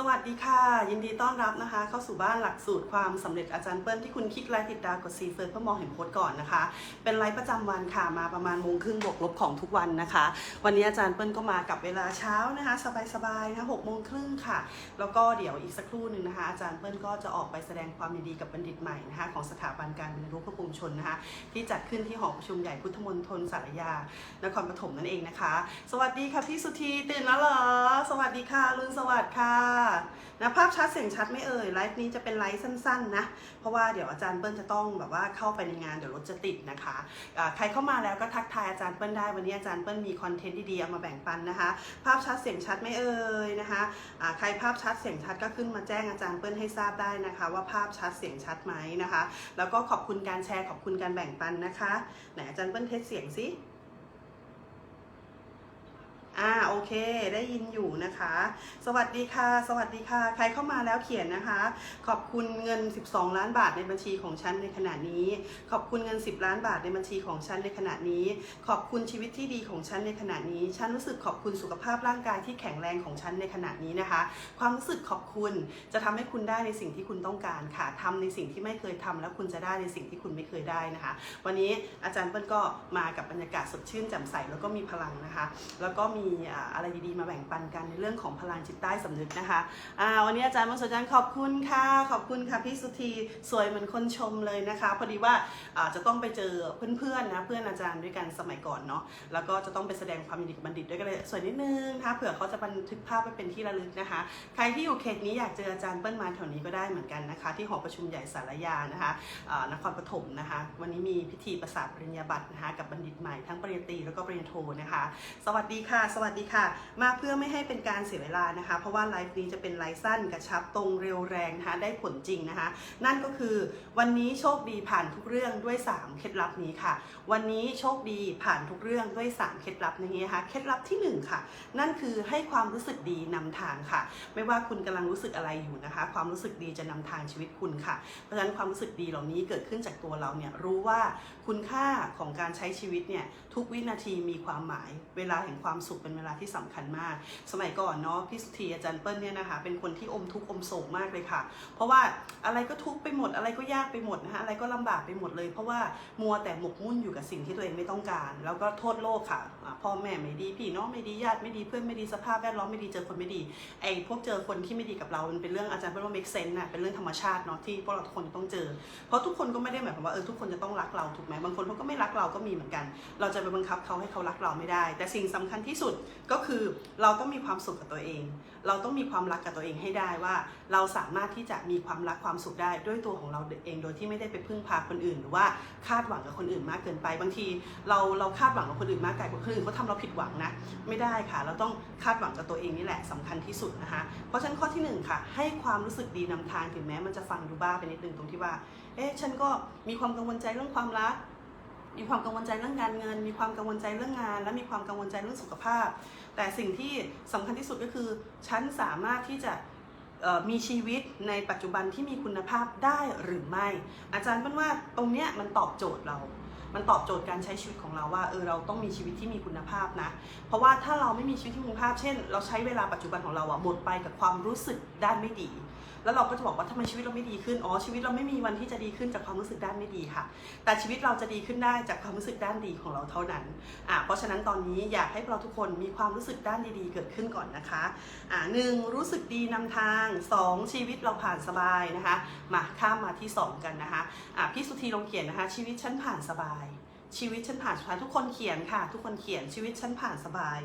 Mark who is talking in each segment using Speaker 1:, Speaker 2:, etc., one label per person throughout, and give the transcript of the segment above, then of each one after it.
Speaker 1: สวัสดีค่ะ ยินดีต้อนรับนะคะ เข้าสู่บ้านหลักสูตรความสำเร็จอาจารย์เปิ้ลที่คุณคลิกไลค์ติดดาวกดซีเฟิร์เพื่อมองเห็นโค้ดก่อนนะคะ เป็นไลฟ์ประจำวันค่ะมาประมาณโมงครึ่งบวกลบของทุกวันนะคะ วันนี้อาจารย์เปิ้ลก็มากับเวลาเช้านะคะ สบายๆนะหกโมงครึ่งค่ะ แล้วก็เดี๋ยวอีกสักครู่หนึ่งนะคะ อาจารย์เปิ้ลก็จะออกไปแสดงความยินดีกับบัณฑิตใหม่นะคะของสถาบันการเรียนรู้เพื่อปวงชนนะคะ ที่จัดขึ้นที่หอประชุมใหญ่พุทธมณฑลสารยานครปฐมนั่นเองนะคะ สวัสดีค่ะพี่สุธีตื่นแล้วเหรอสวัสดีค่ะลุนสวัสดีค่ะนะภาพชัดเสียงชัดไม่เอ่ยไลฟ์นี้จะเป็นไลฟ์สั้นๆนะเพราะว่าเดี๋ยวอาจารย์เปิ้ลจะต้องแบบว่าเข้าไปในงานเดี๋ยวรถจะติดนะคะอ่าใครเข้ามาแล้วก็ทักทายอาจารย์เปิ้ลได้วันนี้อาจารย์เปิ้ลมีคอนเทนต์ดีๆเอามาแบ่งปันนะคะ ภาพชัดเสียงชัดไม่เอ่ยนะคะอ่าใครภาพชัดเสียงชัดก็ขึ้นมาแจ้งอาจารย์เปิ้ลให้ทราบได้นะคะ ว่าภาพชัดเสียงชัดไหมนะคะ แล้วก็ขอบคุณการแชร์ขอบคุณการแบ่งปันนะคะไหนอาจารย์เปิ้ลเทสเสียงสิ อ่าโอเค ได้ยินอยู่นะคะ สวัสดีค่ะ สวัสดีค่ะ ใครเข้ามาแล้วเขียนนะคะ ขอบคุณเงิน 12 ล้านบาทในบัญชีของฉันในขณะนี้ ขอบคุณเงิน 10 ล้านบาทในบัญชีของฉันในขณะนี้ ขอบคุณชีวิตที่ดีของฉันในขณะนี้ ฉันรู้สึกขอบคุณสุขภาพร่างกายที่แข็งแรงของฉันในขณะนี้นะคะ ความรู้สึกขอบคุณจะทำให้คุณได้ในสิ่งที่คุณต้องการค่ะทำในสิ่งที่ไม่เคยทำแล้วคุณจะได้ในสิ่งที่คุณไม่เคยได้นะคะ วันนี้อาจารย์เปิ้ลก็มากับบรรยากาศสดชื่นแจ่มใสแล้วก็มีพลังนะคะ แล้วก็มีอ่าอะไรดีๆ มาแบ่งปันกันในเรื่องของพลังจิตใต้สำนึกนะคะอ่าวันนี้อาจารย์มงคลจันทร์ขอบคุณค่ะ ขอบคุณค่ะพี่สุธีสวยเหมือนคนชมเลยนะคะ พอดีว่าอ่าจะต้องไปเจอเพื่อนๆนะเพื่อนอาจารย์ด้วยกันสมัยก่อนเนาะแล้วก็จะต้องไปแสดงความยินดีกับบัณฑิตด้วยกันเลยสวยนิดนึงนะคะเผื่อเขาจะบันทึกภาพไปเป็นที่ระลึกนะคะ ใครที่อยู่เขตนี้อยากเจออาจารย์เปิ้ลมาแถวนี้ก็ได้เหมือนกันนะคะ ที่หอประชุมใหญ่สารยานะคะอ่านครปฐมนะคะ วันนี้มีพิธีประสาทปริญญาบัตรนะคะกับบัณฑิตใหม่ทั้งปริญญาตรีแล้วก็ปริญญาโทนะคะ สวัสดีค่ะสวัสดีค่ะ มาเพื่อไม่ให้เป็นการเสียเวลานะคะ เพราะว่าไลฟ์นี้จะเป็นไลฟ์สั้นกระชับตรงเร็วแรงนะคะ ได้ผลจริงนะคะ นั่นก็คือวันนี้โชคดีผ่านทุกเรื่องด้วย 3 เคล็ดลับนี้ค่ะ วันนี้โชคดีผ่านทุกเรื่องด้วย 3 เคล็ดลับนี้นะคะ เคล็ดลับที่ 1 ค่ะ นั่นคือให้ความรู้สึกดีนำทางค่ะ ไม่ว่าคุณกำลังรู้สึกอะไรอยู่นะคะ ความรู้สึกดีจะนำทางชีวิตคุณค่ะ เพราะฉะนั้นความรู้สึกดีเหล่านี้เกิดขึ้นจากตัวเราเนี่ยรู้ว่าคุณค่าของการใช้ชีวิตเนี่ยทุกวินาทีมีความหมาย เวลาแห่งความสุขเป็นเวลาที่สำคัญมาก สมัยก่อนเนาะพี่สุธีอาจารย์เปิ้ลเนี่ยนะคะ เป็นคนที่อมทุกข์อมโศกมากเลยค่ะ เพราะว่าอะไรก็ทุกข์ไปหมด อะไรก็ยากไปหมดนะคะอะไรก็ลำบากไปหมดเลย เพราะว่ามัวแต่หมกมุ่นอยู่กับสิ่งที่ตัวเองไม่ต้องการ แล้วก็โทษโลกค่ะ พ่อแม่ไม่ดี พี่น้องไม่ดี ญาติไม่ดี เพื่อนไม่ดี สภาพแวดล้อมไม่ดี เจอคนไม่ดี ไอ้พวกเจอคนที่ไม่ดีกับเรา มันเป็นเรื่องอาจารย์เปิ้ลว่า make sense น่ะ เป็นเรื่องธรรมชาติเนาะที่พวกเราทุกคนจะต้องเจอ เพราะทุกคนก็ไม่ได้หมายความว่าเออทุกคนจะต้องรักเราถูกไหมบางคนเขาก็ไม่รักเราก็มีเหมือนกัน เราจะไปบังคับเขาให้เขารักเราไม่ได้ แต่สิ่งสำคัญที่สุดก็คือเราต้องมีความสุขกับตัวเอง เราต้องมีความรักกับตัวเองให้ได้ว่า เราสามารถที่จะมีความรักความสุขได้ด้วยตัวของเราเองโดยที่ไม่ได้ไปพึ่งพาคนอื่น หรือว่าคาดหวังกับคนอื่นมากเกินไป บางทีเราเราคาดหวังกับคนอื่นมากเกินไปคนอื่นเขาทำเราผิดหวังนะไม่ได้ค่ะ เราต้องคาดหวังกับตัวเองนี่แหละสำคัญที่สุดนะคะเพราะฉะนั้นข้อที่หนึ่งค่ะให้ความรู้สึกดีนำทางถึงแม้มันจะฟังดูบ้าไปนิดนึงตรงที่ว่าเอ๊ะฉันก็มีความกังวลใจเรื่องความรัก มีความกังวลใจเรื่องการเงิน มีความกังวลใจเรื่องงาน และมีความกังวลใจเรื่องสุขภาพ แต่สิ่งที่สำคัญที่สุดก็คือฉันสามารถที่จะมีชีวิตในปัจจุบันที่มีคุณภาพได้หรือไม่ อาจารย์เป็นว่าตรงเนี้ยมันตอบโจทย์เรา มันตอบโจทย์การใช้ชีวิตของเราว่าเออเราต้องมีชีวิตที่มีคุณภาพนะ เพราะว่าถ้าเราไม่มีชีวิตที่มีคุณภาพ เช่น เราใช้เวลาปัจจุบันของเราอะหมดไปกับความรู้สึกด้านไม่ดี แล้วเราก็จะบอกว่าทำไมชีวิตเราไม่ดีขึ้น อ๋อชีวิตเราไม่มีวันที่จะดีขึ้นจากความรู้สึกด้านไม่ดีค่ะ แต่ชีวิตเราจะดีขึ้นได้จากความรู้สึกด้านดีของเราเท่านั้นอะเพราะฉะนั้นตอนนี้อยากให้เราทุกคนมีความรู้สึกด้านดีๆ เกิดขึ้นก่อนนะคะอะหนึ่งรู้สึกดีนำทางสองชีวิตเราผ่านสบายนะคะ มาข้ามมาที่สองกันนะคะอะพี่สุธีลงเขียนนะคะ ชีวิตฉันผ่านสบาย ชีวิตฉันผ่านสบายทุกคนเขียนค่ะ ทุกคนเขียนชีวิตฉันผ่านสบาย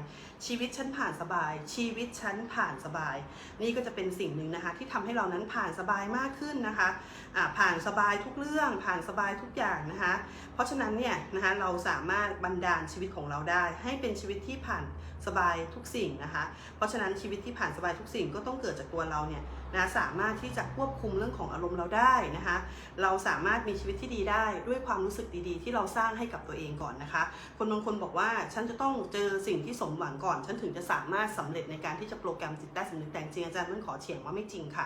Speaker 1: ชีวิตฉันผ่านสบาย ชีวิตฉันผ่านสบาย นี่ก็จะเป็นสิ่งหนึ่งนะคะ ที่ทำให้เรานั้นผ่านสบายมากขึ้นนะคะอ่าผ่านสบายทุกเรื่อง ผ่านสบายทุกอย่างนะคะ เพราะฉะนั้นเนี่ยนะคะเราสามารถบันดาลชีวิตของเราได้ ให้เป็นชีวิตที่ผ่าน สบายทุกสิ่งนะคะ เพราะฉะนั้นชีวิตที่ผ่านสบายทุกสิ่งก็ต้องเกิดจากตัวเราเนี่ยนะสามารถที่จะควบคุมเรื่องของอารมณ์เราได้นะคะ เราสามารถมีชีวิตที่ดีได้ด้วยความรู้สึกดีๆ ที่เราสร้างให้กับตัวเองก่อนนะคะ คนบางคนบอกว่าฉันจะต้องเจอสิ่งที่สมหวังก่อน ฉันถึงจะสามารถสำเร็จในการที่จะโปรแกรมจิตใต้สำนึกแต่จริงอาจารย์มันขอเฉียงว่าไม่จริงค่ะ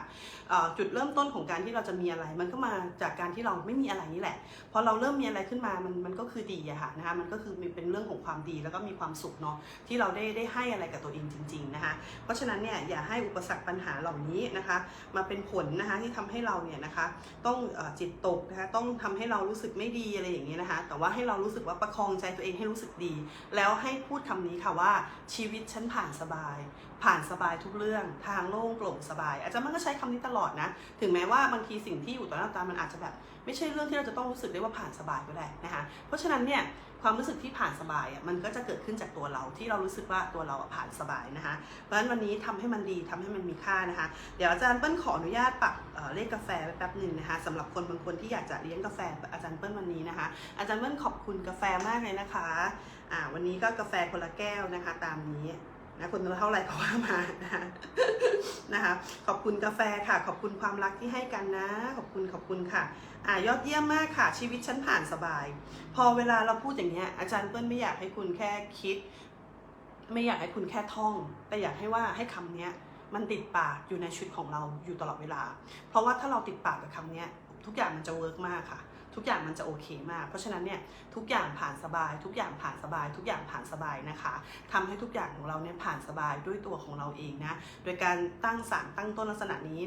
Speaker 1: จุดเริ่มต้นของการที่เราจะมีอะไร มันก็มาจากการที่เราไม่มีอะไรนี่แหละพอเราเริ่มมีอะไรขึ้นมามันมันก็คือดีอะค่ะนะคะมันก็คือเป็นเรื่องของความดีแล้วก็มีความสุขเนาะที่เราได้ได้ให้อะไรกับตัวเองจริงๆนะคะเพราะฉะนั้นเนี่ยอย่าให้อุปสรรคปัญหาเหล่านี้นะคะมาเป็นผลนะคะที่ทำให้เราเนี่ยนะคะต้องอจิตตกนะคะต้องทำให้เรารู้สึกไม่ดีอะไรอย่างเงี้ยนะคะแต่ว่าให้เรารู้สึกว่าประคองใจตัวเองให้รู้สึกดี แล้วให้พูดคำนี้ค่ะว่าชีวิตฉันผ่านสบายผ่านสบายทุกเรื่องทางโล่งโปร่งสบาย อาจารย์มันก็ใช้คำนี้ตลอดนะ ถึงแม้ว่าบางทีสิ่งที่อยู่ต่อหน้าตามันอาจจะแบบ ไม่ใช่เรื่องที่เราจะต้องรู้สึกได้ว่าผ่านสบายก็ได้นะคะเพราะฉะนั้นเนี่ยความรู้สึกที่ผ่านสบายอะมันก็จะเกิดขึ้นจากตัวเราที่เรารู้สึกว่าตัวเราผ่านสบายนะคะเพราะฉะนั้นวันนี้ทำให้มันดีทำให้มันมีค่านะคะ เดี๋ยวอาจารย์เปิ้ลขออนุญาตปักเเลขกาแฟไว้แป๊บหนึ่งนะคะสำหรับคนบางคนที่อยากจะเลี้ยงกาแฟอาจารย์เปิ้ลวันนี้นะคะ อาจารย์เปิ้ลขอบคุณกาแฟมากเลยนะคะอ่าวันนี้ก็กาแฟคนละแก้วนะคะ ตามนี้ นะคนละเท่าไหร่ก็ว่ามานะคะนะคะขอบคุณกาแฟค่ะ ขอบคุณความรักที่ให้กันนะ ขอบคุณขอบคุณค่ะอ่ายอดเยี่ยมมากค่ะ ชีวิตฉันผ่านสบาย พอเวลาเราพูดอย่างเงี้ยอาจารย์เปิ้ลไม่อยากให้คุณแค่คิด ไม่อยากให้คุณแค่ท่อง แต่อยากให้ว่าให้คำเนี้ยมันติดปากอยู่ในชีวิตของเราอยู่ตลอดเวลา เพราะว่าถ้าเราติดปากกับคำนี้ทุกอย่างมันจะเวิร์กมากค่ะ ทุกอย่างมันจะโอเคมาก เพราะฉะนั้นเนี่ยทุกอย่างผ่านสบาย ทุกอย่างผ่านสบาย ทุกอย่างผ่านสบายนะคะทำให้ทุกอย่างของเราเนี่ยผ่านสบายด้วยตัวของเราเองนะ โดยการตั้งสารตั้งต้นลักษณะนี้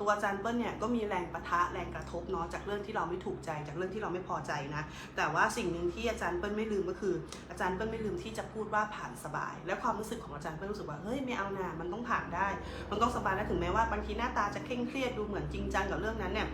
Speaker 1: ตัวอาจารย์เปิ้ลเนี่ยก็มีแรงประทะแรงกระทบเนาะจากเรื่องที่เราไม่ถูกใจจากเรื่องที่เราไม่พอใจนะ แต่ว่าสิ่งหนึ่งที่อาจารย์เปิ้ลไม่ลืมก็คือ อาจารย์เปิ้ลไม่ลืมที่จะพูดว่าผ่านสบาย และความรู้สึกของอาจารย์เปิ้ลรู้สึกว่าเฮ้ยไม่เอานะมันต้องผ่านได้ มันต้องสบายแนะถึงแม้ว่าบางทีหน้าตาจะเคร่งเครียดดูเหมือนจริงจังกับเรื่องนั้นเนี่ย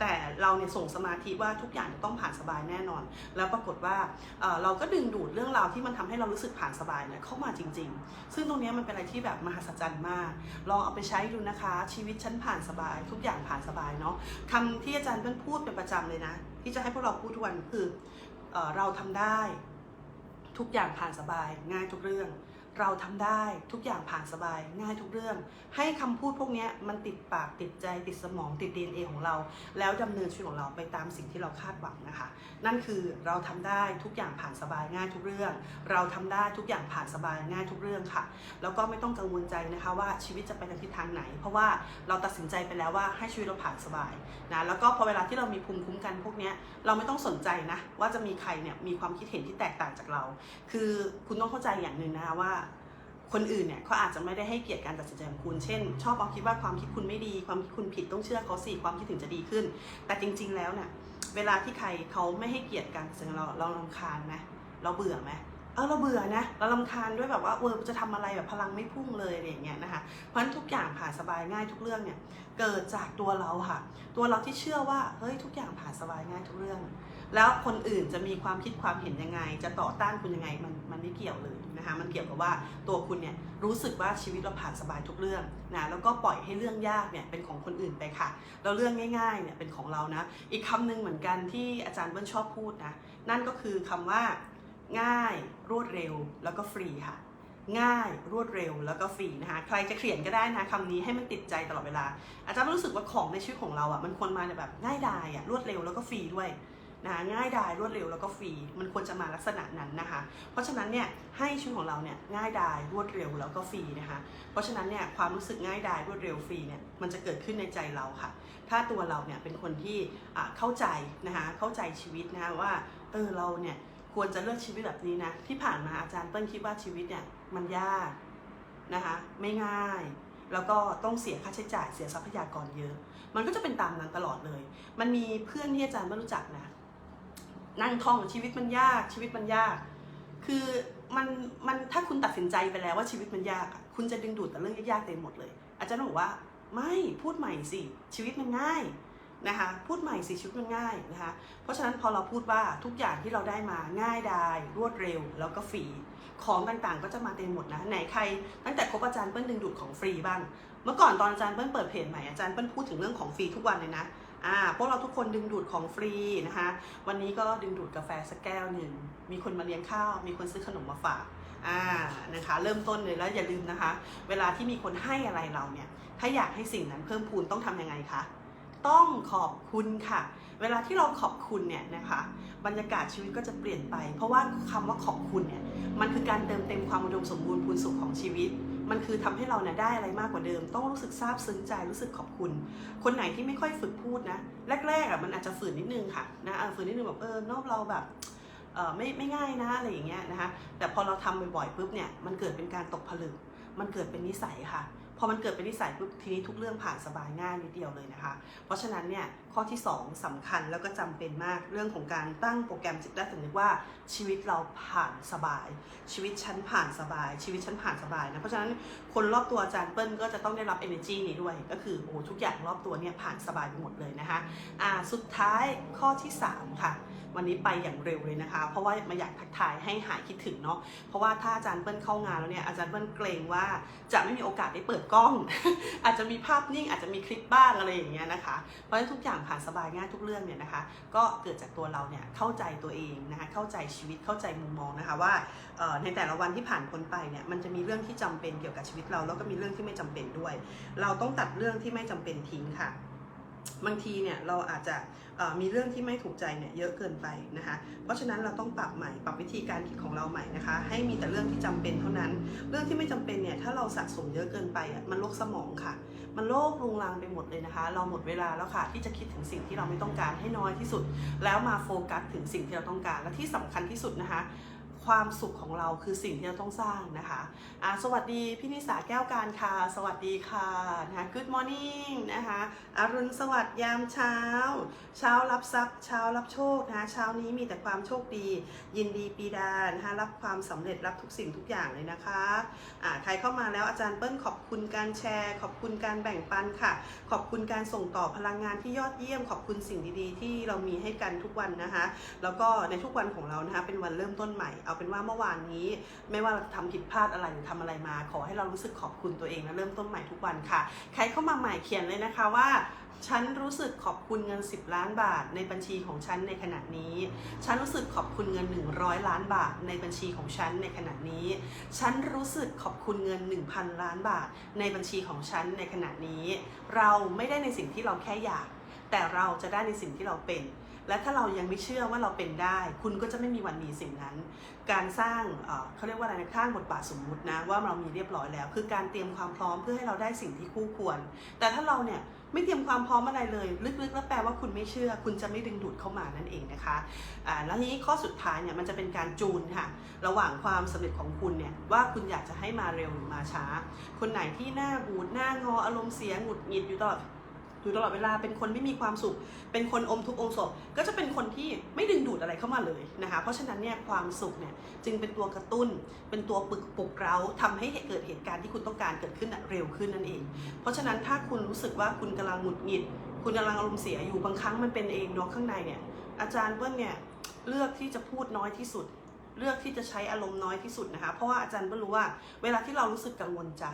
Speaker 1: แต่เราเนี่ยส่งสมาธิว่าทุกอย่างจะต้องผ่านสบายแน่นอน แล้วปรากฏว่าเเราก็ดึงดูดเรื่องราวที่มันทำให้เรารู้สึกผ่านสบายเนี่ยเข้ามาจริง ๆ ซึ่งตรงนี้มันเป็นอะไรที่แบบมหัศจรรย์มากลองเอาไปใช้ดูนะคะ ชีวิตฉันผ่านสบาย ทุกอย่างผ่านสบายเนาะคำที่อาจารย์เปิ้ลพูดเป็นประจำเลยนะ ที่จะให้พวกเราพูดทุกวันคือเอ่อเราทำได้ ทุกอย่างผ่านสบายง่ายทุกเรื่อง เราทำได้ทุกอย่างผ่านสบายง่ายทุกเรื่อง ให้คำพูดพวกนี้มันติดปากติดใจติดสมองติด DNA ของเรา แล้วดำเนินชีวิตของเราไปตามสิ่งที่เราคาดหวังนะคะ นั่นคือเราทำได้ทุกอย่างผ่านสบายง่ายทุกเรื่อง เราทำได้ทุกอย่างผ่านสบายง่ายทุกเรื่องค่ะ แล้วก็ไม่ต้องกังวลใจนะคะว่าชีวิตจะไปในทิศทางไหน เพราะว่าเราตัดสินใจไปแล้วว่าให้ชีวิตเราผ่านสบายนะแล้วก็พอเวลาที่เรามีภูมิคุ้มกันพวกนี้เราไม่ต้องสนใจนะว่าจะมีใครเนี่ยมีความคิดเห็นที่แตกต่างจากเรา คือคุณต้องเข้าใจอย่างหนึ่งนะคะว่า คนอื่นเนี่ยเขาอาจจะไม่ได้ให้เกียรติการตัดสินใจของคุณ เช่น ชอบเอาคิดว่าความคิดคุณไม่ดี ความคิดคุณผิดต้องเชื่อเขาสิความคิดถึงจะดีขึ้น แต่จริง ๆ แล้วเนี่ยเวลาที่ใครเขาไม่ให้เกียรติการตัดสินใจของเราเราลำคาญไหมเราเบื่อไหมเออเราเบื่อนะ เราลำคาญด้วยแบบว่าเออจะทำอะไรแบบพลังไม่พุ่งเลยอะไรอย่างเงี้ยนะคะ เพราะฉะนั้นทุกอย่างผ่านสบายง่ายทุกเรื่องเนี่ยเกิดจากตัวเราค่ะ ตัวเราที่เชื่อว่าเฮ้ยทุกอย่างผ่านสบายง่ายทุกเรื่อง แล้วคนอื่นจะมีความคิดความเห็นยังไง จะต่อต้านคุณยังไงมันมันไม่เกี่ยวเลย นะคะมันเกี่ยวกับว่าตัวคุณเนี่ยรู้สึกว่าชีวิตเราผ่านสบายทุกเรื่องนะแล้วก็ปล่อยให้เรื่องยากเนี่ยเป็นของคนอื่นไปค่ะแล้วเรื่องง่ายๆเนี่ยเป็นของเรานะอีกคำหนึ่งเหมือนกันที่อาจารย์เบิ้ลชอบพูดนะนั่นก็คือคำว่าง่ายรวดเร็วแล้วก็ฟรีค่ะง่ายรวดเร็วแล้วก็ฟรีนะคะใครจะเขียนก็ได้นะคำนี้ให้มันติดใจตลอดเวลา อาจารย์รู้สึกว่าของในชีวิตของเราอะมันควรมาแบบง่ายดายอะรวดเร็วแล้วก็ฟรีด้วย นะง่ายดายรวดเร็วแล้วก็ฟรี มันควรจะมาลักษณะนั้นนะคะ เพราะฉะนั้นเนี่ยให้ชีวิตของเราเนี่ยง่ายดายรวดเร็วแล้วก็ฟรีนะคะ เพราะฉะนั้นเนี่ยความรู้สึกง่ายดายรวดเร็วฟรีเนี่ยมันจะเกิดขึ้นในใจเราค่ะ ถ้าตัวเราเนี่ยเป็นคนที่เข้าใจนะคะเข้าใจชีวิตนะคะว่าเออเราเนี่ยควรจะเลือกชีวิตแบบนี้นะที่ผ่านมาอาจารย์เปิ้ลคิดว่าชีวิตเนี่ยมันยากนะคะไม่ง่ายแล้วก็ต้องเสียค่าใช้จ่ายเสียทรัพยากรเยอะ มันก็จะเป็นตามนั้นตลอดเลย มันมีเพื่อนที่อาจารย์ไม่รู้จักนะ นั่งท่องชีวิตมันยากชีวิตมันยาก คือมันมันถ้าคุณตัดสินใจไปแล้วว่าชีวิตมันยากคุณจะดึงดูดแต่เรื่องยากๆเต็มหมดเลย อาจารย์บอกว่าไม่พูดใหม่สิชีวิตมันง่ายนะคะพูดใหม่สิชีวิตมันง่ายนะคะเพราะฉะนั้นพอเราพูดว่าทุกอย่างที่เราได้มาง่ายดายรวดเร็วแล้วก็ฟรีของต่างๆ ก็จะมาเต็มหมดนะไหนใคร ตั้งแต่คบอาจารย์เปิ้ลดึงดูดของฟรีบ้าง เมื่อก่อนตอนอาจารย์เปิ้ลเปิดเพจใหม่อาจารย์เปิ้ลพูดถึงเรื่องของฟรีทุกวันเลยนะ อ่าพวกเราทุกคนดึงดูดของฟรีนะคะ วันนี้ก็ดึงดูดกาแฟสักแก้วหนึ่ง มีคนมาเลี้ยงข้าว มีคนซื้อขนมมาฝากอ่านะคะ เริ่มต้นเลยแล้วอย่าลืมนะคะ เวลาที่มีคนให้อะไรเราเนี่ย ถ้าอยากให้สิ่งนั้นเพิ่มพูนต้องทำยังไงคะต้องขอบคุณค่ะ เวลาที่เราขอบคุณเนี่ยนะคะ บรรยากาศชีวิตก็จะเปลี่ยนไป เพราะว่าคำว่าขอบคุณเนี่ยมันคือการเติมเต็มความอุดมสมบูรณ์พูนสุขของชีวิต มันคือทำให้เราเนี่ยได้อะไรมากกว่าเดิม ต้องรู้สึกซาบซึ้งใจรู้สึกขอบคุณ คนไหนที่ไม่ค่อยฝึกพูดนะแรกๆอะมันอาจจะฝืนนิดนึงค่ะนะฝืนนิดนึงแบบเออนอกเราแบบเออไม่ไม่ง่ายนะอะไรอย่างเงี้ยนะคะแต่พอเราทำบ่อยๆปุ๊บเนี่ยมันเกิดเป็นการตกผลึก มันเกิดเป็นนิสัยค่ะ พอมันเกิดเป็นนิสัยปุ๊บทีนี้ทุกเรื่องผ่านสบายง่ายนิดเดียวเลยนะคะ เพราะฉะนั้นเนี่ยข้อที่ 2สำคัญแล้วก็จำเป็นมากเรื่องของการตั้งโปรแกรมจิตใต้สำนึกว่าชีวิตเราผ่านสบาย ชีวิตฉันผ่านสบาย ชีวิตฉันผ่านสบายนะเพราะฉะนั้นคนรอบตัวอาจารย์เปิ้ลก็จะต้องได้รับ energy นี้ด้วย ก็คือโอ้ทุกอย่างรอบตัวเนี่ยผ่านสบายไปหมดเลยนะคะอ่าสุดท้ายข้อที่ 3 ค่ะ วันนี้ไปอย่างเร็วเลยนะคะ เพราะว่ามาอยากทักทายให้หายคิดถึงเนาะเพราะว่าถ้าอาจารย์เปิ้ลเข้างานแล้วเนี่ยอาจารย์เปิ้ลเกรงว่าจะไม่มีโอกาสได้เปิดกล้อง อาจจะมีภาพนิ่งอาจจะมีคลิปบ้างอะไรอย่างเงี้ยนะคะเพราะฉะนั้นทุกอย่างผ่านสบายง่ายทุกเรื่องเนี่ยนะคะ ก็เกิดจากตัวเราเนี่ยเข้าใจตัวเองนะคะเข้าใจชีวิตเข้าใจมุมมองนะคะว่าในแต่ละวันที่ผ่านพ้นไปเนี่ยมันจะมีเรื่องที่จำเป็นเกี่ยวกับชีวิตเราแล้วก็มีเรื่องที่ไม่จำเป็นด้วย เราต้องตัดเรื่องที่ไม่จำเป็นทิ้งค่ะ บางทีเนี่ยเราอาจจะมีเรื่องที่ไม่ถูกใจเนี่ยเยอะเกินไปนะคะ เพราะฉะนั้นเราต้องปรับใหม่ปรับวิธีการคิดของเราใหม่นะคะ ให้มีแต่เรื่องที่จำเป็นเท่านั้น เรื่องที่ไม่จำเป็นเนี่ยถ้าเราสะสมเยอะเกินไปอะมันโรคสมองค่ะ มันโรครุงรังไปหมดเลยนะคะ เราหมดเวลาแล้วค่ะที่จะคิดถึงสิ่งที่เราไม่ต้องการให้น้อยที่สุด แล้วมาโฟกัสถึงสิ่งที่เราต้องการและที่สำคัญที่สุดนะคะ ความสุขของเราคือสิ่งที่เราต้องสร้างนะคะอ่าสวัสดีพี่นิสาแก้วการค่ะ สวัสดีค่ะนะคะ Good morning นะคะอรุณสวัสดิ์ยามเช้า เช้ารับทรัพย์ เช้ารับโชคนะคะ เช้านี้มีแต่ความโชคดี ยินดีปีดานะคะรับความสำเร็จรับทุกสิ่งทุกอย่างเลยนะคะอ่าใครเข้ามาแล้วอาจารย์เปิ้ลขอบคุณการแชร์ ขอบคุณการแบ่งปันค่ะ ขอบคุณการส่งต่อพลังงานที่ยอดเยี่ยม ขอบคุณสิ่งดีๆ ที่เรามีให้กันทุกวันนะคะ แล้วก็ในทุกวันของเรานะคะเป็นวันเริ่มต้นใหม่เอาเป็นว่าเมื่อวานนี้ไม่ว่าเราทำผิดพลาดอะไรหรือทำอะไรมา ขอให้เรารู้สึกขอบคุณตัวเองและเริ่มต้นใหม่ทุกวันค่ะ ใครเข้ามาใหม่เขียนเลยนะคะว่าฉันรู้สึกขอบคุณเงิน 10 ล้านบาทในบัญชีของฉันในขณะนี้ ฉันรู้สึกขอบคุณเงิน 100 ล้านบาทในบัญชีของฉันในขณะนี้ ฉันรู้สึกขอบคุณเงิน 1,000 ล้านบาทในบัญชีของฉันในขณะนี้ เราไม่ได้ในสิ่งที่เราแค่อยาก แต่เราจะได้ในสิ่งที่เราเป็น และถ้าเรายังไม่เชื่อว่าเราเป็นได้ คุณก็จะไม่มีวันมีสิ่งนั้น การสร้างเอ่อเขาเรียกว่าอะไรนะข้างบทบาทสมมุตินะว่าเรามีเรียบร้อยแล้ว คือการเตรียมความพร้อมเพื่อให้เราได้สิ่งที่คู่ควร แต่ถ้าเราเนี่ยไม่เตรียมความพร้อมอะไรเลย ลึกๆ แล้วแปลว่าคุณไม่เชื่อ คุณจะไม่ดึงดูดเข้ามานั่นเองนะคะอ่าแล้วทีนี้ข้อสุดท้ายเนี่ยมันจะเป็นการจูนค่ะ ระหว่างความสำเร็จของคุณเนี่ยว่าคุณอยากจะให้มาเร็วหรือมาช้า คนไหนที่หน้าบูดหน้างออารมณ์เสียหงุดหงิดอยู่ตลอด อยู่ตลอดเวลาเป็นคนไม่มีความสุข เป็นคนอมทุกอมโศกก็จะเป็นคนที่ไม่ดึงดูดอะไรเข้ามาเลยนะคะเพราะฉะนั้นเนี่ยความสุขเนี่ยจึงเป็นตัวกระตุ้น เป็นตัวปลุกปลุกเราทำให้เกิดเหตุการณ์ที่คุณต้องการเกิดขึ้นน่ะเร็วขึ้นนั่นเอง เพราะฉะนั้นถ้าคุณรู้สึกว่าคุณกำลังหงุดหงิด คุณกำลังอารมณ์เสียอยู่บางครั้งมันเป็นเองเนาะข้างในเนี่ยอาจารย์เปิ้ลเนี่ยเลือกที่จะพูดน้อยที่สุดเลือกที่จะใช้อารมณ์น้อยที่สุดนะคะ เพราะว่าอาจารย์เปิ้ลรู้ว่า เวลาที่เรารู้สึกกังวลใจ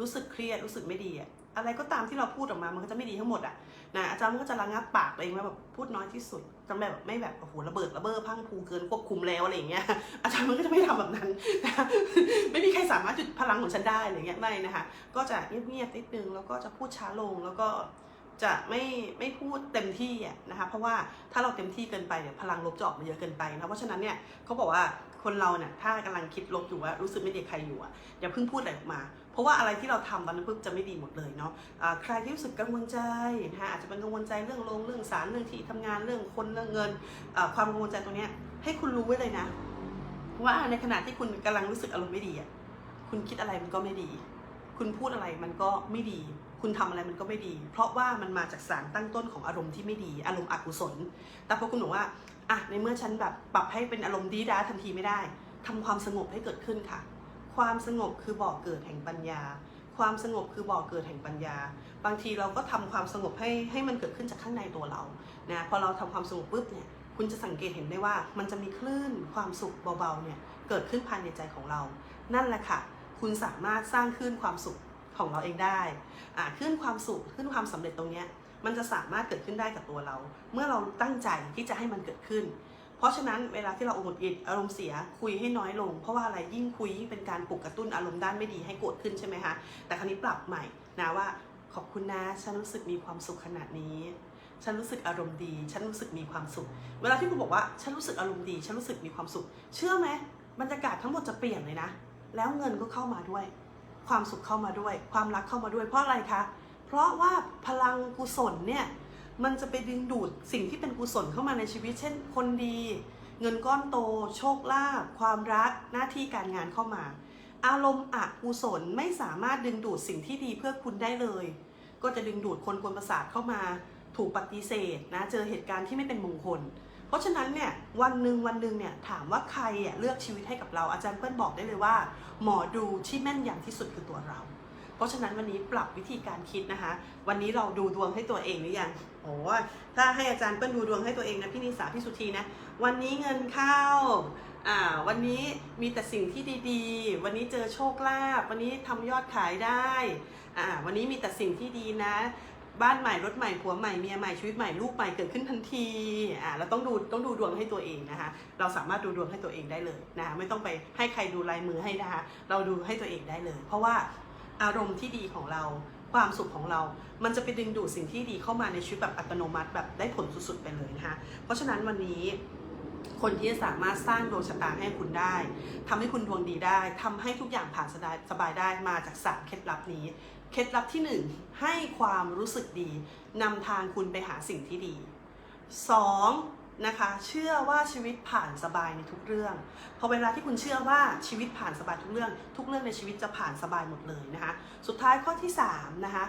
Speaker 1: รู้สึกเครียด รู้สึกไม่ดี อะไรก็ตามที่เราพูดออกมา มันก็จะไม่ดีทั้งหมดอะนะอาจารย์ก็จะระงับปากตัวเองว่าแบบพูดน้อยที่สุดจะแบบไม่แบบโอ้โหระเบิดระเบ้อพังพูเกินควบคุมแล้วอะไรอย่างเงี้ยอาจารย์มันก็จะไม่ทำแบบนั้นนะไม่มีใครสามารถจุดพลังของฉันได้อะไรเงี้ยไม่นะคะก็จะเงียบๆนิดนึงแล้วก็จะพูดช้าลงแล้วก็จะไม่ไม่พูดเต็มที่อะนะคะเพราะว่าถ้าเราเต็มที่เกินไปเนี่ยพลังลบจะออกมาเยอะเกินไปนะเพราะฉะนั้นเนี่ยเขาบอกว่าคนเราเนี่ยถ้ากำลังคิดลบอยู่ว่ารู้สึกไม่ดีใครอยู่อะอย่าเพิ่งพูดอะไรออกมา เพราะว่าอะไรที่เราทำตอนนั้นปุ๊บจะไม่ดีหมดเลยเนาะอ่าใครที่รู้สึกกังวลใจนะคะอาจจะเป็นกังวลใจเรื่องโรงเรื่องสารเรื่องที่ทำงานเรื่องคนเรื่องเงินความกังวลใจตรงนี้ให้คุณรู้ไว้เลยนะ ว่าในขณะที่คุณกำลังรู้สึกอารมณ์ไม่ดีอะคุณคิดอะไรมันก็ไม่ดี คุณพูดอะไรมันก็ไม่ดี คุณทำอะไรมันก็ไม่ดี เพราะว่ามันมาจากสารตั้งต้นของอารมณ์ที่ไม่ดี อารมณ์อกุศล แต่พอคุณบอกว่าอะในเมื่อฉันแบบปรับให้เป็นอารมณ์ดีด้าทันทีไม่ได้ทำความสงบให้เกิดขึ้นค่ะ ความสงบคือบ่อเกิดแห่งปัญญา ความสงบคือบ่อเกิดแห่งปัญญา บางทีเราก็ทำความสงบให้ให้มันเกิดขึ้นจากข้างในตัวเรานะพอเราทำความสงบปุ๊บเนี่ยคุณจะสังเกตเห็นได้ว่ามันจะมีคลื่นความสุขเบาๆเนี่ยเกิดขึ้นภายในใจของเรา นั่นแหละค่ะ คุณสามารถสร้างคลื่นความสุขของเราเองได้อ่าคลื่นความสุขคลื่นความสำเร็จตรงเนี้ยมันจะสามารถเกิดขึ้นได้กับตัวเรา เมื่อเราตั้งใจที่จะให้มันเกิดขึ้น ราะฉะนั้นเวลาที่เราหงุดหงิดอารมณ์เสียคุยให้น้อยลง เพราะว่าอะไรยิ่งคุยยิ่งเป็นการปลุกกระตุ้นอารมณ์ด้านไม่ดีให้โกรธขึ้นใช่ไหมคะแต่คราวนี้ปรับใหม่นะว่าขอบคุณนะฉันรู้สึกมีความสุขขนาดนี้ฉันรู้สึกอารมณ์ดี ฉันรู้สึกมีความสุข เวลาที่คุณบอกว่า ฉันรู้สึกอารมณ์ดี ฉันรู้สึกมีความสุข เชื่อไหมบรรยากาศทั้งหมดจะเปลี่ยนเลยนะ แล้วเงินก็เข้ามาด้วย ความสุขเข้ามาด้วย ความรักเข้ามาด้วย เพราะอะไรคะ เพราะว่าพลังกุศลเนี่ย มันจะไปดึงดูดสิ่งที่เป็นกุศลเข้ามาในชีวิต เช่น คนดี เงินก้อนโต โชคลาภความรัก หน้าที่การงานเข้ามา อารมณ์อกุศลไม่สามารถดึงดูดสิ่งที่ดีเพื่อคุณได้เลย ก็จะดึงดูดคนกวนประสาทเข้ามา ถูกปฏิเสธนะเจอเหตุการณ์ที่ไม่เป็นมงคล เพราะฉะนั้นเนี่ยวันหนึ่งวันหนึ่งเนี่ยถามว่าใครเลือกชีวิตให้กับเราอาจารย์เปิ้ลบอกได้เลยว่า หมอดูที่แม่นยำที่สุดคือตัวเรา เพราะฉะนั้นวันนี้ปรับวิธีการคิดนะคะ วันนี้เราดูดวงให้ตัวเองหรือยังโอ้ถ้าให้อาจารย์เปิ้ลดูดวงให้ตัวเองนะพี่นิสาพี่สุธีนะวันนี้เงินเข้าอ่าวันนี้มีแต่สิ่งที่ดีๆ วันนี้เจอโชคลาภวันนี้ทำยอดขายได้อ่าวันนี้มีแต่สิ่งที่ดีนะ บ้านใหม่รถใหม่ผัวใหม่เมียใหม่ชีวิตใหม่ลูกใหม่เกิดขึ้นทันทีอ่าเราต้องดูต้องดูดวงให้ตัวเองนะคะเราสามารถดูดวงให้ตัวเองได้เลยนะคะไม่ต้องไปให้ใครดูลายมือให้นะคะเราดูให้ตัวเองได้เลย เพราะว่า อารมณ์ที่ดีของเรา ความสุขของเรา มันจะไปดึงดูดสิ่งที่ดีเข้ามาในชีวิตแบบอัตโนมัติแบบได้ผลสุดๆไปเลยนะคะเพราะฉะนั้นวันนี้คนที่สามารถสร้างดวงชะตาให้คุณได้ทำให้คุณดวงดีได้ทำให้ทุกอย่างผ่านสบายสบายได้มาจากสามเคล็ดลับนี้ เคล็ดลับที่หนึ่งให้ความรู้สึกดีนำทางคุณไปหาสิ่งที่ดีสอง นะคะ เชื่อว่าชีวิตผ่านสบายในทุกเรื่อง พอเวลาที่คุณเชื่อว่าชีวิตผ่านสบายทุกเรื่อง ทุกเรื่องในชีวิตจะผ่านสบายหมดเลยนะคะ สุดท้ายข้อที่สามนะคะ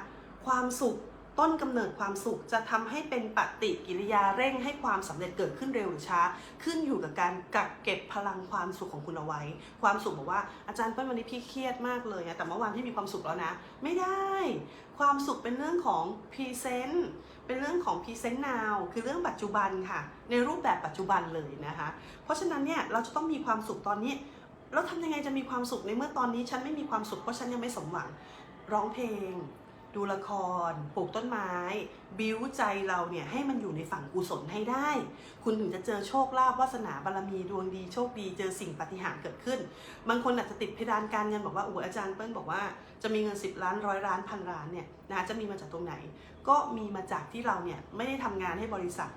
Speaker 1: ความสุขต้นกำเนิดความสุขจะทำให้เป็นปฏิกิริยาเร่งให้ความสำเร็จเกิดขึ้นเร็วหรือช้า ขึ้นอยู่กับการกักเก็บพลังความสุขของคุณเอาไว้ ความสุขบอกว่าอาจารย์เปิ้ลวันนี้พี่เครียดมากเลยนะแต่เมื่อวานพี่มีความสุขแล้วนะ ไม่ได้ ความสุขเป็นเรื่องของพรีเซนต์ เป็นเรื่องของพรีเซนต์นาวคือเรื่องปัจจุบันค่ะ ในรูปแบบปัจจุบันเลยนะคะ เพราะฉะนั้นเนี่ยเราจะต้องมีความสุขตอนนี้แล้วทำยังไงจะมีความสุขในเมื่อตอนนี้ฉันไม่มีความสุขเพราะฉันยังไม่สมหวังร้องเพลง ดูละคร ปลูกต้นไม้ บิวใจเราเนี่ยให้มันอยู่ในฝั่งกุศลให้ได้ คุณถึงจะเจอโชคลาภวาสนาบารมีดวงดีโชคดีเจอสิ่งปฏิหารเกิดขึ้น บางคนอาจจะติดเพดานการเงินบอกว่าโอ้อาจารย์เปิ้ลบอกว่าจะมีเงิน 10 ล้านร้อยล้านพันล้านเนี่ยนะจะมีมาจากตรงไหน ก็มีมาจากที่เราเนี่ยไม่ได้ทำงานให้บริษัท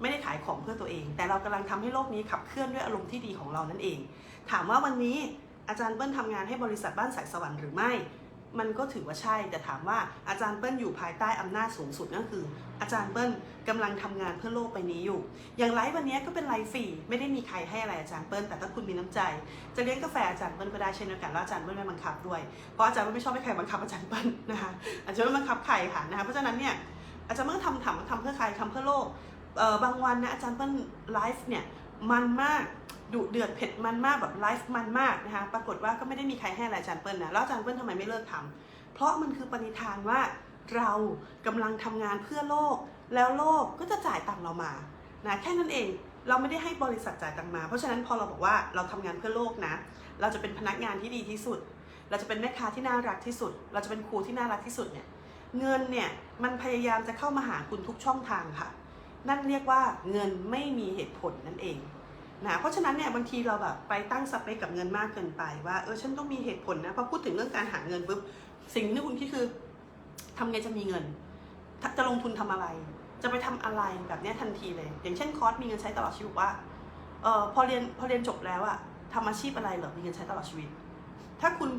Speaker 1: ไม่ได้ขายของเพื่อตัวเอง แต่เรากำลังทำให้โลกนี้ขับเคลื่อนด้วยอารมณ์ที่ดีของเรานั่นเอง ถามว่าวันนี้อาจารย์เปิ้ลทำงานให้บริษัทบ้านสายสวรรค์หรือไม่ มันก็ถือว่าใช่แต่ถามว่าอาจารย์เปิ้ลอยู่ภายใต้อำนาจสูงสุดนั่นคือ อาจารย์เปิ้ลกำลังทำงานเพื่อโลกใบนี้อยู่ อย่างไลฟ์วันนี้ก็เป็นไลฟ์ฟรีไม่ได้มีใครให้อะไรอาจารย์เปิ้ลแต่ถ้าคุณมีน้ำใจ จะเลี้ยงกาแฟอาจารย์เปิ้ลก็ได้เช่นเดียวกันแล้วอาจารย์เปิ้ลไม่บังคับด้วยเพราะอาจารย์เปิ้ลไม่ชอบให้ใครบังคับอาจารย์เปิ้ลนะคะอาจารย์ไม่บังคับใครค่ะนะคะเพราะฉะนั้นเนี่ยอาจารย์เปิ้ลทำทำทำเพื่อใครทำเพื่อโลกเอ่อบางวันนะอาจารย์เปิ้ลไลฟ์เนี่ยมันมาก ดุเดือดเผ็ดมันมากแบบไลฟ์มันมากนะคะ ปรากฏว่าก็ไม่ได้มีใครให้อะไรอาจารย์เปิ้ลนะ แล้วอาจารย์เปิ้ลทำไมไม่เลิกทำเพราะมันคือปณิธานว่าเรากำลังทำงานเพื่อโลก แล้วโลกก็จะจ่ายตังเรามา นะ แค่นั้นเอง เราไม่ได้ให้บริษัทจ่ายตังมา เพราะฉะนั้นพอเราบอกว่าเราทำงานเพื่อโลกนะ เราจะเป็นพนักงานที่ดีที่สุด เราจะเป็นแม่ค้าที่น่ารักที่สุด เราจะเป็นครูที่น่ารักที่สุดเนี่ย เงินเนี่ยมันพยายามจะเข้ามาหาคุณทุกช่องทางค่ะ นั่นเรียกว่าเงินไม่มีเหตุผลนั่นเอง นะเพราะฉะนั้นเนี่ยบางทีเราแบบไปตั้งสเปคกับเงินมากเกินไปว่าเออฉันต้องมีเหตุผลนะพอพูดถึงเรื่องการหาเงินปุ๊บสิ่งที่คุณคิดคือทำไงจะมีเงิน จะลงทุนทำอะไร จะไปทำอะไรแบบนี้ทันทีเลย อย่างเช่นคอร์สมีเงินใช้ตลอดชีวิตว่าเออพอเรียนพอเรียนจบแล้วอะทำอาชีพอะไรเหรอมีเงินใช้ตลอดชีวิต ถ้าคุณ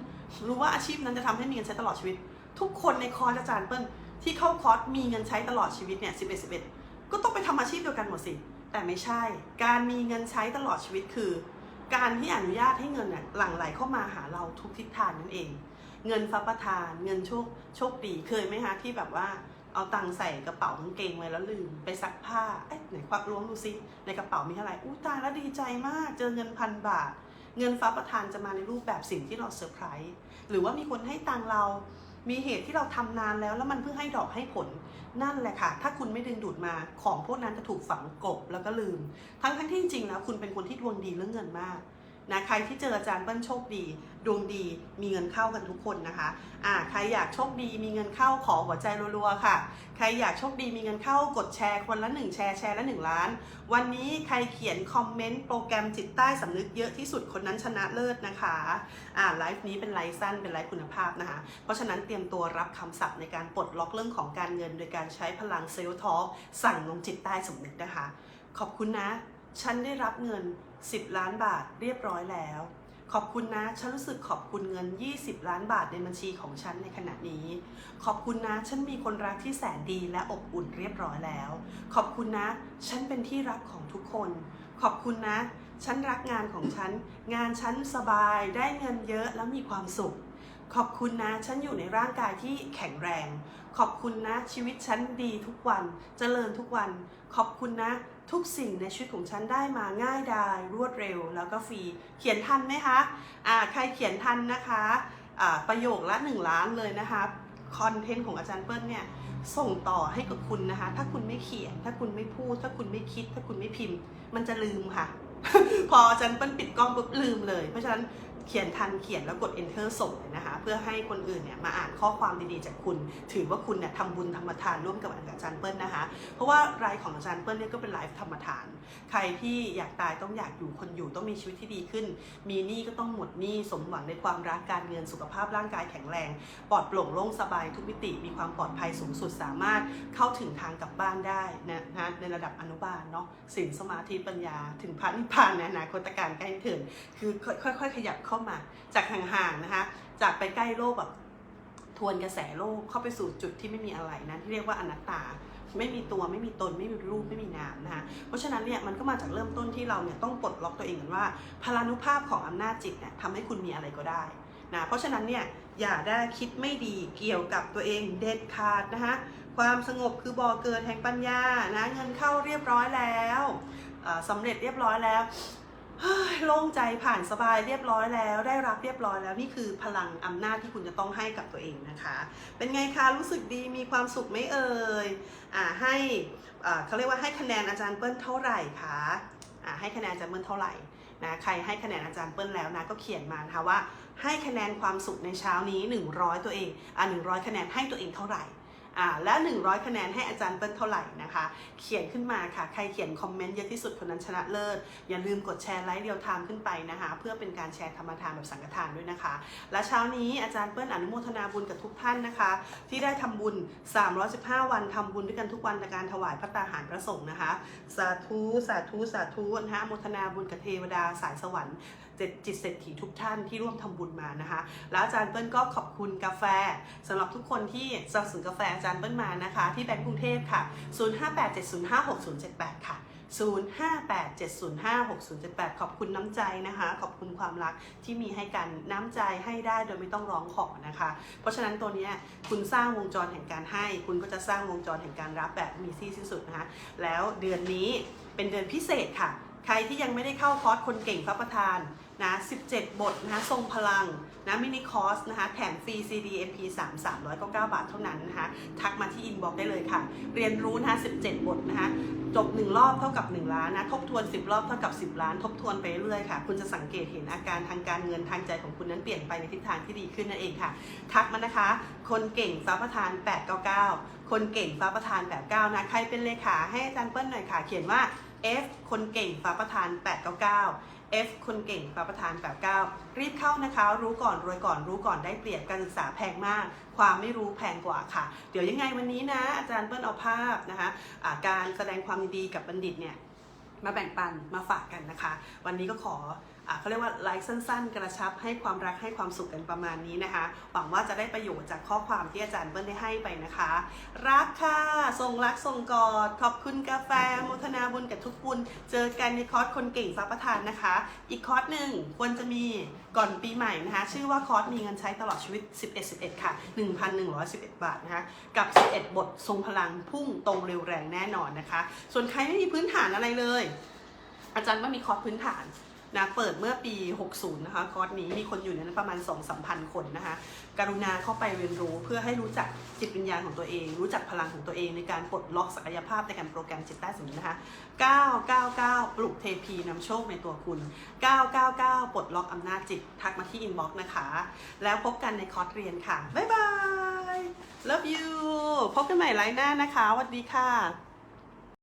Speaker 1: รู้ว่าอาชีพนั้นจะทำให้มีเงินใช้ตลอดชีวิต ทุกคนในคอร์สอาจารย์เปิ้ลที่เข้าคอร์สมีเงินใช้ตลอดชีวิตเนี่ยสิบเอ็ดสิบเอ็ดก็ต้องไปทำอาชีพเดียวกันหมดสิ แต่ไม่ใช่ การมีเงินใช้ตลอดชีวิตคือ การที่อนุญาตให้เงินน่ะหลั่งไหลเข้ามาหาเราทุกทิศทางนั่นเอง เงินฟ้าประทาน เงินโชคโชคดีเคยไหมคะที่แบบว่าเอาตังค์ใส่กระเป๋ากางเกงไว้แล้วลืมไปซักผ้าเอ๊ะไหนควักล้วงดูซิในกระเป๋ามีเท่าไหร่อู้ตายแล้วดีใจมาก เจอเงินพันบาท เงินฟ้าประทานจะมาในรูปแบบสิ่งที่เราเซอร์ไพรส์หรือว่ามีคนให้ตังค์เรา มีเหตุที่เราทำนานแล้วแล้วมันเพิ่งให้ดอกให้ผลนั่นแหละค่ะ ถ้าคุณไม่ดึงดูดมาของพวกนั้นจะถูกฝังกลบแล้วก็ลืม ทั้งทั้งที่จริงๆแล้วคุณเป็นคนที่ดวงดีเรื่องเงินมาก นะใครที่เจออาจารย์เปิ้ลโชคดี ดวงดีมีเงินเข้ากันทุกคนนะคะอ่าใครอยากโชคดีมีเงินเข้าขอหัวใจรัวๆค่ะ ใครอยากโชคดีมีเงินเข้ากดแชร์คนละหนึ่งแชร์แชร์ละหนึ่งล้าน วันนี้ใครเขียนคอมเมนต์โปรแกรมจิตใต้สำนึกเยอะที่สุดคนนั้นชนะเลิศนะคะอ่าไลฟ์นี้เป็นไลฟ์สั้นเป็นไลฟ์คุณภาพนะคะ เพราะฉะนั้นเตรียมตัวรับคำศัพท์ในการปลดล็อกเรื่องของการเงิน โดยการใช้พลังเซลล์ทอล์กสั่งลงจิตใต้สำนึกนะคะ ขอบคุณนะ ฉันได้รับเงิน 10 ล้านบาทเรียบร้อยแล้ว ขอบคุณนะ ฉันรู้สึกขอบคุณเงิน 20 ล้านบาทในบัญชีของฉันในขณะนี้ ขอบคุณนะ ฉันมีคนรักที่แสนดีและอบอุ่นเรียบร้อยแล้ว ขอบคุณนะ ฉันเป็นที่รักของทุกคน ขอบคุณนะ ฉันรักงานของฉัน งานฉันสบาย ได้เงินเยอะแล้วมีความสุขขอบคุณนะ ฉันอยู่ในร่างกายที่แข็งแรง ขอบคุณนะ ชีวิตฉันดีทุกวันเจริญทุกวัน ขอบคุณนะ ทุกสิ่งในชีวิตของฉันได้มาง่ายดายรวดเร็วแล้วก็ฟรี เขียนทันไหมคะอ่าใครเขียนทันนะคะอ่าประโยคละ 1 ล้านเลยนะคะคอนเทนต์ของอาจารย์เปิ้ลเนี่ยส่งต่อให้กับคุณนะคะ ถ้าคุณไม่เขียน ถ้าคุณไม่พูด ถ้าคุณไม่คิด ถ้าคุณไม่พิมพ์ มันจะลืมค่ะ พออาจารย์เปิ้ลปิดกล้องปุ๊บลืมเลย เพราะฉะนั้น เขียนทันเขียนแล้วกด enter ส่งเลยนะคะ เพื่อให้คนอื่นเนี่ยมาอ่านข้อความดีๆจากคุณ ถือว่าคุณเนี่ยทำบุญธรรมทานร่วมกับอาจารย์เปิ้ลนะคะ เพราะว่าไลฟ์ของอาจารย์เปิ้ลเนี่ยก็เป็นไลฟ์ธรรมทาน ใครที่อยากตายต้องอยากอยู่คนอยู่ต้องมีชีวิตที่ดีขึ้น มีหนี้ก็ต้องหมดหนี้สมหวังในความรักการเงินสุขภาพร่างกายแข็งแรง ปลอดโปร่งโล่งสบายทุกมิติมีความปลอดภัยสูงสุดสามารถเข้าถึงทางกลับบ้านได้นะนะในระดับอนุบาลเนาะศีลสมาธิปัญญา ถึงพระนิพพานในอนาคตการใกล้ถึงคือค่อยๆ ขยับเข้ามา จากห่างๆนะคะ จากไปใกล้โลกแบบทวนกระแสโลกเข้าไปสู่จุดที่ไม่มีอะไรนะที่เรียกว่าอนัตตาไม่มีตัวไม่มีตนไม่มีรูปไม่มีนามนะคะเพราะฉะนั้นเนี่ยมันก็มาจากเริ่มต้นที่เราเนี่ยต้องปลดล็อกตัวเองกันว่า พลานุภาพของอำนาจจิตเนี่ยทำให้คุณมีอะไรก็ได้นะเพราะฉะนั้นเนี่ยอย่าได้คิดไม่ดีเกี่ยวกับตัวเองเด็ดขาดนะคะความสงบคือบ่อเกิดแห่งปัญญานะเงินเข้าเรียบร้อยแล้วเอ่อสำเร็จเรียบร้อยแล้ว โล่งใจผ่านสบายเรียบร้อยแล้ว ได้รับเรียบร้อยแล้วนี่คือพลังอำนาจที่คุณจะต้องให้กับตัวเองนะคะ เป็นไงคะรู้สึกดีมีความสุขไหมเอ่ยอ่าให้อ่าเขาเรียกว่าให้คะแนนอาจารย์เปิ้ลเท่าไหร่คะอ่าให้คะแนนอาจารย์เปิ้ลเท่าไหร่นะใครให้คะแนนอาจารย์เปิ้ลแล้วนะก็เขียนมานะคะว่าให้คะแนนความสุขในเช้านี้ 100 ตัวเองอ่า100 คะแนนให้ตัวเองเท่าไหร่ อ่าและ 100 คะแนนให้อาจารย์เปิ้ลเท่าไหร่นะคะ เขียนขึ้นมาค่ะ ใครเขียนคอมเมนต์เยอะที่สุดคนนั้นชนะเลิศ อย่าลืมกดแชร์ไลค์เรียวไทม์ขึ้นไปนะคะ เพื่อเป็นการแชร์ธรรมทานแบบสังฆทานด้วยนะคะ และเช้านี้อาจารย์เปิ้ลอนุโมทนาบุญกับทุกท่านนะคะ ที่ได้ทำบุญ 315 วันทำบุญด้วยกันทุกวันในการถวายพระตาหารพระสงฆ์นะคะ สาธุ สาธุ สาธุนะคะอนุโมทนาบุญกับเทวดาสายสวรรค์จ็ดจิตเศรษฐีทุกท่านที่ร่วมทำบุญมานะคะ แล้วอาจารย์เปิ้ลก็ขอบคุณกาแฟสำหรับทุกคนที่สนับสนุนกาแฟอาจารย์เปิ้ลมานะคะ ที่แบงก์กรุงเทพค่ะ 0587056078 ค่ะ 0587056078 ขอบคุณน้ำใจนะคะ ขอบคุณความรักที่มีให้กันน้ำใจให้ได้โดยไม่ต้องร้องขอนะคะ เพราะฉะนั้นตัวนี้คุณสร้างวงจรแห่งการให้ คุณก็จะสร้างวงจรแห่งการรับแบบมีที่สิ้นสุดนะคะแล้วเดือนนี้เป็นเดือนพิเศษค่ะ ใครที่ยังไม่ได้เข้าคอร์สคนเก่งพระประธาน นะ 17 บทนะคะทรงพลังนะมินิคอร์สนะคะแถมฟรี CD MP 3 399 บาทเท่านั้นนะคะทักมาที่อินบ็อกได้เลยค่ะ เรียนรู้นะคะ17 บทนะคะจบ 1 รอบเท่ากับ 1 ล้านนะทบทวน 10 รอบเท่ากับ 10 ล้าน ทบทวนไปเรื่อยค่ะ คุณจะสังเกตเห็นอาการทางการเงินทางใจของคุณนั้นเปลี่ยนไปในทิศทางที่ดีขึ้นนั่นเองค่ะ ทักมานะคะ คนเก่งฟ้าประธาน 899 คนเก่งฟ้าประธาน 89 นะใครเป็นเลขาให้อาจารย์เปิ้ลหน่อยค่ะ เขียนว่า F คนเก่งฟ้าประธาน 899 F คนเก่งฟ้าประธาน89รีบเข้านะคะ รู้ก่อนรวยก่อนรู้ก่อนได้เปรียบการศึกษาแพงมาก ความไม่รู้แพงกว่าค่ะ เดี๋ยวยังไงวันนี้นะ อาจารย์เปิ้ลเอาภาพนะคะะการแสดงความดีกับบัณฑิตเนี่ยมาแบ่งปันมาฝากกันนะคะ วันนี้ก็ขอ เขาเรียกว่าไลฟ์สั้น ๆ กระชับให้ความรักให้ความสุขกันประมาณนี้นะคะ หวังว่าจะได้ประโยชน์จากข้อความที่อาจารย์เปิ้ลได้ให้ไปนะคะ รักค่ะส่งรักส่งกอด ขอบคุณกาแฟโมทนาบุญกับทุกบุญ เจอกันในคอร์สคนเก่งฟ้าประทานนะคะ อีกคอร์สหนึ่งควรจะมีก่อนปีใหม่นะคะ ชื่อว่าคอร์สมีเงินใช้ตลอดชีวิต 11 11 ค่ะ 1,111 บาทนะคะ กับ 11 บททรงพลังพุ่งตรงเร็วแรงแน่นอนนะคะ ส่วนใครไม่มีพื้นฐานอะไรเลย อาจารย์ว่ามีคอร์สพื้นฐาน นะเปิดเมื่อปี 60 นะคะคอร์สนี้มีคนอยู่ในนั้นประมาณ 2-3 พันคนนะคะกรุณาเข้าไปเรียนรู้เพื่อให้รู้จักจิตวิญญาณของตัวเอง รู้จักพลังของตัวเองในการปลดล็อกศักยภาพในการโปรแกรมจิตใต้สำนึกนะคะ 999 ปลุกเทพีนำโชคในตัวคุณ 999 ปลดล็อกอำนาจจิต ทักมาที่อินบ็อกซ์นะคะ แล้วพบกันในคอร์สเรียนค่ะ บ๊ายบาย love you พบกันใหม่ไลน์หน้านะคะสวัสดีค่ะ